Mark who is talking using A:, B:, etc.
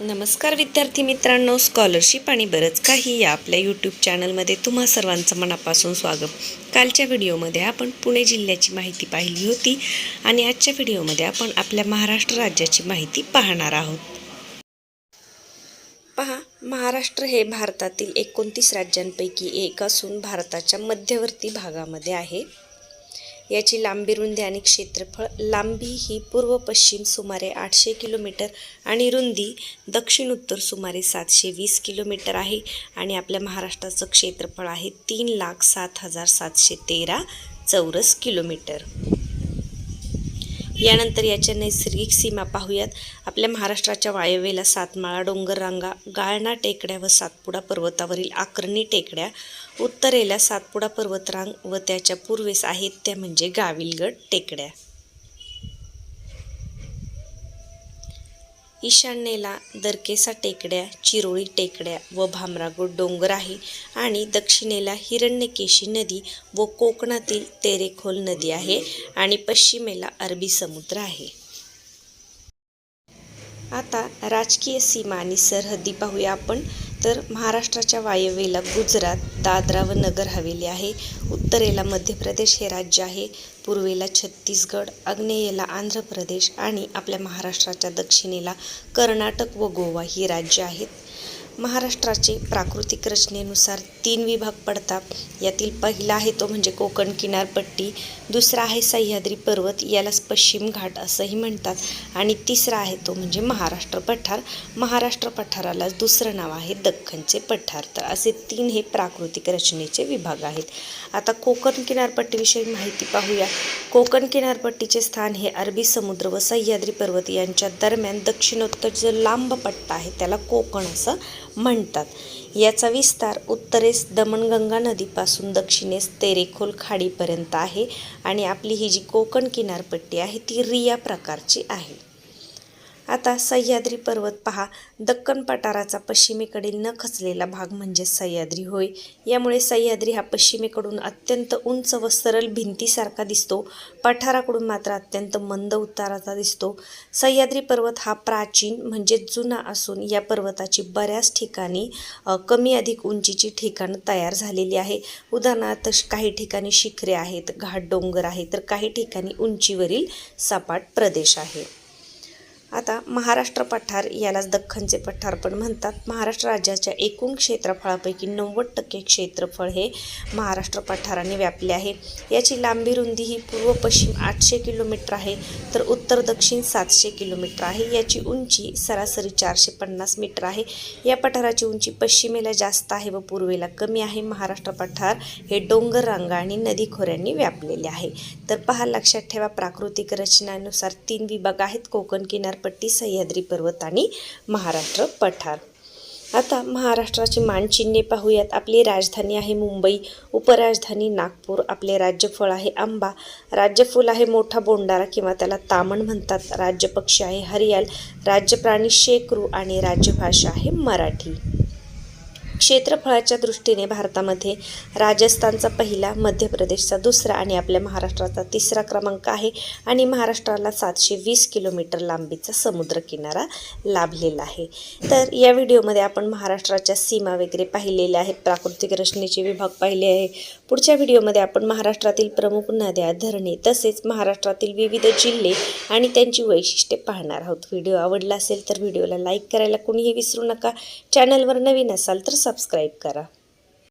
A: नमस्कार विद्यार्थी मित्रांनो स्कॉलरशिप आणि बरंच काही या आपल्या यूट्यूब चॅनलमध्ये तुम्हा सर्वांचं मनापासून स्वागत. कालच्या व्हिडिओमध्ये आपण पुणे जिल्ह्याची माहिती पाहिली होती आणि आजच्या व्हिडिओमध्ये आपण आपल्या महाराष्ट्र राज्याची माहिती पाहणार आहोत. पहा महाराष्ट्र हे भारतातील एकोणतीस राज्यांपैकी एक असून भारताच्या मध्यवर्ती भागामध्ये आहे. याची लांबी रुंदी आणि क्षेत्रफळ. लांबी ही पूर्व पश्चिम सुमारे आठशे किलोमीटर आणि रुंदी दक्षिण उत्तर सुमारे सातशे वीस किलोमीटर आहे. आणि आपल्या महाराष्ट्राचं क्षेत्रफळ आहे तीन लाख सात हजार सातशे तेरा चौरस किलोमीटर. यानंतर याच्या नैसर्गिक सीमा पाहूयात. आपल्या महाराष्ट्राच्या वायव्येला सातमाळा डोंगररांगा गाळणा टेकड्या व सातपुडा पर्वतावरील आकर्णी टेकड्या उत्तरेला सातपुडा पर्वतरांग व त्याच्या पूर्वेस आहेत त्या म्हणजे गाविलगड टेकड्या. ईशान्येला दरकेसा टेकड्या चिरोळी टेकड्या व भामरागड डोंगर आहे आणि दक्षिणेला हिरण्यकेशी नदी व कोकणातील तेरेखोल नदी आहे आणि पश्चिमेला अरबी समुद्र आहे. आता राजकीय सीमा आणि सरहद्दी पाहूया आपण. तर महाराष्ट्राच्या वायव्येला गुजरात दादरा व नगर हवेली आहे. उत्तरेला मध्य प्रदेश हे राज्य आहे. पूर्वेला छत्तीसगड आग्नेयेला आंध्र प्रदेश आणि आपल्या महाराष्ट्राच्या दक्षिणेला कर्नाटक व गोवा ही राज्य आहेत. महाराष्ट्राचे प्राकृतिक रचनेनुसार तीन विभाग पडतात. यातील पहिला आहे तो म्हणजे कोकण किनारपट्टी दुसरा आहे सह्याद्री पर्वत यालाच पश्चिम घाट असंही म्हणतात. आणि तिसरा आहे तो म्हणजे महाराष्ट्र पठार. महाराष्ट्र पठाराला दुसरं नाव आहे दख्खनचे पठार. तर असे तीन हे प्राकृतिक रचनेचे विभाग आहेत. आता कोकण किनारपट्टीविषयी माहिती पाहूया. कोकण किनारपट्टीचे स्थान हे अरबी समुद्र व सह्याद्री पर्वत यांच्या दरम्यान दक्षिणोत्तर जो लांब पट्टा आहे त्याला कोकण असं म्हणतात. याचा विस्तार उत्तरेस दमणगंगा नदीपासून दक्षिणेस तेरेखोल खाडीपर्यंत आहे आणि आपली ही जी कोकण किनारपट्टी आहे ती रिया प्रकारची आहे. आता सह्याद्री पर्वत पहा. दक्कन पठाराचा पश्चिमेकडील न खचलेला भाग म्हणजे सह्याद्री होय. यामुळे सह्याद्री हा पश्चिमेकडून अत्यंत उंच व सरळ भिंतीसारखा दिसतो. पठाराकडून मात्र अत्यंत मंद उताराचा दिसतो. सह्याद्री पर्वत हा प्राचीन म्हणजे जुना असून या पर्वताची बऱ्याच ठिकाणी कमी अधिक उंचीची ठिकाणं तयार झालेली आहे. उदाहरणार्थ श- काही ठिकाणी शिखरे आहेत घाट डोंगर आहे तर काही ठिकाणी उंचीवरील सपाट प्रदेश आहे. आता महाराष्ट्र पठार यालाच दख्खनचे पठार पण म्हणतात. महाराष्ट्र राज्याच्या एकूण क्षेत्रफळापैकी नव्वद टक्के क्षेत्रफळ हे महाराष्ट्र पठाराने व्यापले आहे. याची लांबी रुंदी ही पूर्व पश्चिम आठशे किलोमीटर आहे तर उत्तर दक्षिण सातशे किलोमीटर आहे. याची उंची सरासरी चारशे पन्नास मीटर आहे. या पठाराची उंची पश्चिमेला जास्त आहे व पूर्वेला कमी आहे. महाराष्ट्र पठार हे डोंगर रांगा आणि नदी खोऱ्यांनी व्यापलेले आहे. तर पहा लक्षात ठेवा प्राकृतिक रचनानुसार तीन विभाग आहेत. कोकण किनार किनारपट्टी सह्याद्री पर्वत आणि महाराष्ट्र पठार. आता महाराष्ट्राची मानचिन्हे पाहूयात. आपली राजधानी आहे मुंबई. उपराजधानी नागपूर. आपले राज्यफळ आहे आंबा. राज्यफूल आहे मोठा बोंडारा किंवा त्याला तामण म्हणतात. राज्यपक्षी आहे हरियाल. राज्यप्राणी शेकरू आणि राज्यभाषा आहे मराठी. क्षेत्रफळाच्या दृष्टीने भारतामध्ये राजस्थानचा पहिला मध्य प्रदेशचा दुसरा आणि आपल्या महाराष्ट्राचा तिसरा क्रमांक आहे. आणि महाराष्ट्राला सातशे वीस किलोमीटर लांबीचा समुद्रकिनारा लाभलेला आहे. तर या व्हिडिओमध्ये आपण महाराष्ट्राच्या सीमा वगैरे पाहिलेल्या आहेत. प्राकृतिक रचनेचे विभाग पाहिले आहे. पुढच्या व्हिडिओमध्ये आपण महाराष्ट्रातील प्रमुख नद्या धरणे तसेच महाराष्ट्रातील विविध जिल्हे आणि त्यांची वैशिष्ट्ये पाहणार आहोत. व्हिडिओ आवडला असेल तर व्हिडिओला लाईक करायला कोणीही विसरू नका. चॅनलवर नवीन असाल तर सबस्क्राईब करा.